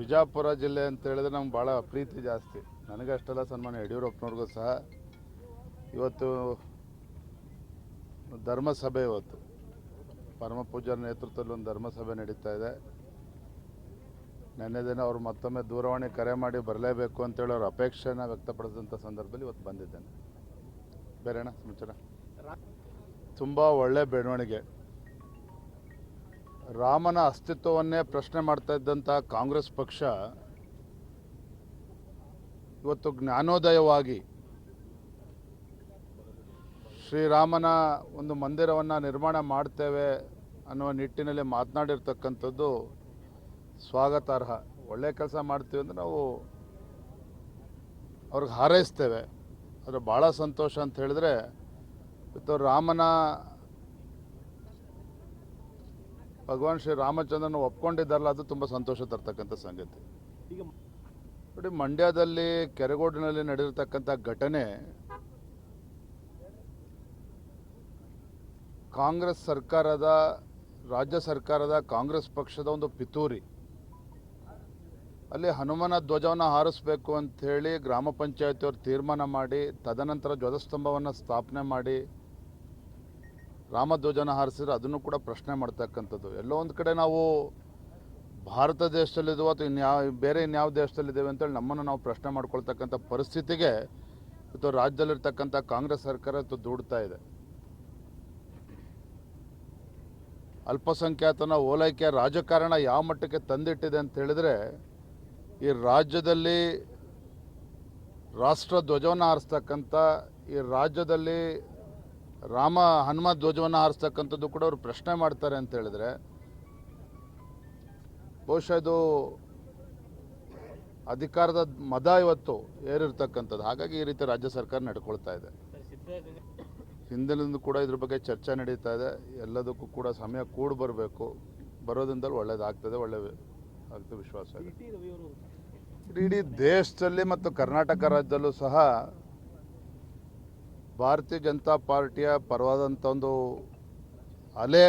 ವಿಜಯಪುರ ಜಿಲ್ಲೆ ಅಂತ ಹೇಳಿದ್ರೆ ನಮ್ಗೆ ಭಾಳ ಪ್ರೀತಿ ಜಾಸ್ತಿ. ನನಗಷ್ಟೆಲ್ಲ ಸನ್ಮಾನ ಯಡಿಯೂರಪ್ಪನವ್ರಿಗೂ ಸಹ. ಇವತ್ತು ಧರ್ಮಸಭೆ ಇವತ್ತು. ಪರಮ ಪೂಜ್ಯರ ನೇತೃತ್ವದಲ್ಲಿ ಒಂದು ಧರ್ಮಸಭೆ ನಡೀತಾ ಇದೆ. ನೆನ್ನೆ ದಿನ ಅವ್ರು ಮತ್ತೊಮ್ಮೆ ದೂರವಾಣಿ ಕರೆ ಮಾಡಿ ಬರಲೇಬೇಕು ಅಂತೇಳಿ ಅವ್ರ ಅಪೇಕ್ಷೆನ ವ್ಯಕ್ತಪಡಿಸಿದಂಥ ಸಂದರ್ಭದಲ್ಲಿ ಇವತ್ತು ಬಂದಿದ್ದೇನೆ. ಬೇರೆ ಅಣ್ಣ ಸಮಾಚಾರ? ತುಂಬ ಒಳ್ಳೆ ಬೆಳವಣಿಗೆ. ರಾಮನ ಅಸ್ತಿತ್ವವನ್ನೇ ಪ್ರಶ್ನೆ ಮಾಡ್ತಾ ಇದ್ದಂಥ ಕಾಂಗ್ರೆಸ್ ಪಕ್ಷ ಇವತ್ತು ಜ್ಞಾನೋದಯವಾಗಿ ಶ್ರೀರಾಮನ ಒಂದು ಮಂದಿರವನ್ನು ನಿರ್ಮಾಣ ಮಾಡ್ತೇವೆ ಅನ್ನುವ ನಿಟ್ಟಿನಲ್ಲಿ ಮಾತನಾಡಿರ್ತಕ್ಕಂಥದ್ದು ಸ್ವಾಗತಾರ್ಹ. ಒಳ್ಳೆ ಕೆಲಸ ಮಾಡ್ತೀವಿ ಅಂದರೆ ನಾವು ಅವ್ರಿಗೆ ಹಾರೈಸ್ತೇವೆ. ಆದರೆ ಭಾಳ ಸಂತೋಷ ಅಂತ ಹೇಳಿದ್ರೆ, ಇವತ್ತು ರಾಮನ ಭಗವಾನ್ ಶ್ರೀ ರಾಮಚಂದ್ರನ ಒಪ್ಕೊಂಡಿದ್ದಾರಲ್ಲ ಅದು ತುಂಬ ಸಂತೋಷ ತರ್ತಕ್ಕಂಥ ಸಂಗತಿ. ಈಗ ನೋಡಿ ಮಂಡ್ಯದಲ್ಲಿ ಕೆರೆಗೋಡಿನಲ್ಲಿ ನಡೆದಿರ್ತಕ್ಕಂಥ ಘಟನೆ ಕಾಂಗ್ರೆಸ್ ಸರ್ಕಾರದ ರಾಜ್ಯ ಸರ್ಕಾರದ ಕಾಂಗ್ರೆಸ್ ಪಕ್ಷದ ಒಂದು ಪಿತೂರಿ. ಅಲ್ಲಿ ಹನುಮನ ಧ್ವಜವನ್ನು ಹಾರಿಸಬೇಕು ಅಂಥೇಳಿ ಗ್ರಾಮ ಪಂಚಾಯತಿಯವರು ತೀರ್ಮಾನ ಮಾಡಿ ತದನಂತರ ಧ್ವಜಸ್ತಂಭವನ್ನು ಸ್ಥಾಪನೆ ಮಾಡಿ ರಾಮಧ್ವಜನ ಹಾರಿಸಿದ್ರೆ ಅದನ್ನು ಕೂಡ ಪ್ರಶ್ನೆ ಮಾಡ್ತಕ್ಕಂಥದ್ದು. ಎಲ್ಲೋ ಒಂದು ಕಡೆ ನಾವು ಭಾರತ ದೇಶದಲ್ಲಿದ್ದೀವೋ ಅಥವಾ ಇನ್ಯಾವ, ಬೇರೆ ಇನ್ಯಾವ ದೇಶದಲ್ಲಿದ್ದೇವೆ ಅಂತೇಳಿ ನಮ್ಮನ್ನು ನಾವು ಪ್ರಶ್ನೆ ಮಾಡ್ಕೊಳ್ತಕ್ಕಂಥ ಪರಿಸ್ಥಿತಿಗೆ ಇವತ್ತು ರಾಜ್ಯದಲ್ಲಿರ್ತಕ್ಕಂಥ ಕಾಂಗ್ರೆಸ್ ಸರ್ಕಾರ ಇವತ್ತು ದೂಡ್ತಾ ಇದೆ. ಅಲ್ಪಸಂಖ್ಯಾತನ ಓಲೈಕೆ ರಾಜಕಾರಣ ಯಾವ ಮಟ್ಟಕ್ಕೆ ತಂದಿಟ್ಟಿದೆ ಅಂತ ಹೇಳಿದ್ರೆ, ಈ ರಾಜ್ಯದಲ್ಲಿ ರಾಷ್ಟ್ರ ಧ್ವಜವನ್ನು ಹಾರಿಸ್ತಕ್ಕಂಥ, ಈ ರಾಜ್ಯದಲ್ಲಿ ರಾಮ ಹನುಮ ಧ್ವಜವನ್ನು ಹಾರಿಸ್ತಕ್ಕಂಥದ್ದು ಕೂಡ ಅವರು ಪ್ರಶ್ನೆ ಮಾಡ್ತಾರೆ ಅಂತ ಹೇಳಿದ್ರೆ ಬಹುಶಃ ಇದು ಅಧಿಕಾರದ ಮದ ಇವತ್ತು ಏರಿರ್ತಕ್ಕಂಥದ್ದು. ಹಾಗಾಗಿ ಈ ರೀತಿ ರಾಜ್ಯ ಸರ್ಕಾರ ನಡ್ಕೊಳ್ತಾ ಇದೆ. ಹಿಂದಿನಿಂದ ಕೂಡ ಇದ್ರ ಬಗ್ಗೆ ಚರ್ಚೆ ನಡೀತಾ ಇದೆ. ಎಲ್ಲದಕ್ಕೂ ಕೂಡ ಸಮಯ ಕೂಡಿ ಬರಬೇಕು. ಬರೋದ್ರಿಂದಲೂ ಒಳ್ಳೇದಾಗ್ತದೆ ಒಳ್ಳೆ ಆಗ್ತದೆ ವಿಶ್ವಾಸ. ಇದೆ ಇಡೀ ದೇಶದಲ್ಲಿ ಮತ್ತು ಕರ್ನಾಟಕ ರಾಜ್ಯದಲ್ಲೂ ಸಹ ಭಾರತೀಯ ಜನತಾ ಪಾರ್ಟಿಯ ಪರವಾದಂಥ ಒಂದು ಅಲೆ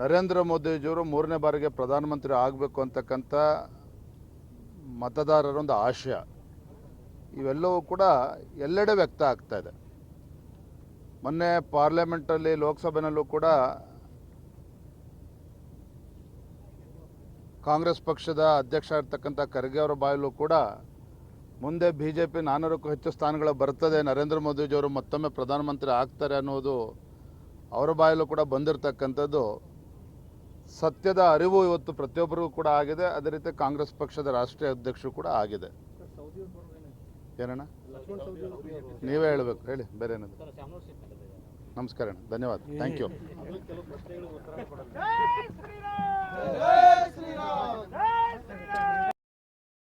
ನರೇಂದ್ರ ಮೋದಿಜಿಯವರು ಮೂರನೇ ಬಾರಿಗೆ ಪ್ರಧಾನಮಂತ್ರಿ ಆಗಬೇಕು ಅಂತಕ್ಕಂಥ ಮತದಾರರ ಒಂದು ಆಶಯ. ಇವೆಲ್ಲವೂ ಕೂಡ ಎಲ್ಲೆಡೆ ವ್ಯಕ್ತ ಆಗ್ತಾ ಇದೆ. ಮೊನ್ನೆ ಪಾರ್ಲಿಮೆಂಟಲ್ಲಿ ಲೋಕಸಭೆಯಲ್ಲೂ ಕೂಡ ಕಾಂಗ್ರೆಸ್ ಪಕ್ಷದ ಅಧ್ಯಕ್ಷ ಇರ್ತಕ್ಕಂಥ ಖರ್ಗೆ ಅವರ ಬಾಯಲ್ಲೂ ಕೂಡ ಮುಂದೆ ಬಿ ಜೆ ಪಿ ನಾನ್ನೂರಕ್ಕೂ ಹೆಚ್ಚು ಸ್ಥಾನಗಳು ಬರ್ತದೆ, ನರೇಂದ್ರ ಮೋದಿಜಿಯವರು ಮತ್ತೊಮ್ಮೆ ಪ್ರಧಾನಮಂತ್ರಿ ಆಗ್ತಾರೆ ಅನ್ನೋದು ಅವರ ಬಾಯಲ್ಲೂ ಕೂಡ ಬಂದಿರತಕ್ಕಂಥದ್ದು. ಸತ್ಯದ ಅರಿವು ಇವತ್ತು ಪ್ರತಿಯೊಬ್ಬರಿಗೂ ಕೂಡ ಆಗಿದೆ. ಅದೇ ರೀತಿ ಕಾಂಗ್ರೆಸ್ ಪಕ್ಷದ ರಾಷ್ಟ್ರೀಯ ಅಧ್ಯಕ್ಷರು ಕೂಡ ಆಗಿದೆ. ಏನಣ್ಣ? ನೀವೇ ಹೇಳಬೇಕು, ಹೇಳಿ, ಬೇರೆ ಏನದು? ಸರ್ ನಮಸ್ಕಾರ ಧನ್ಯವಾದ. Thank you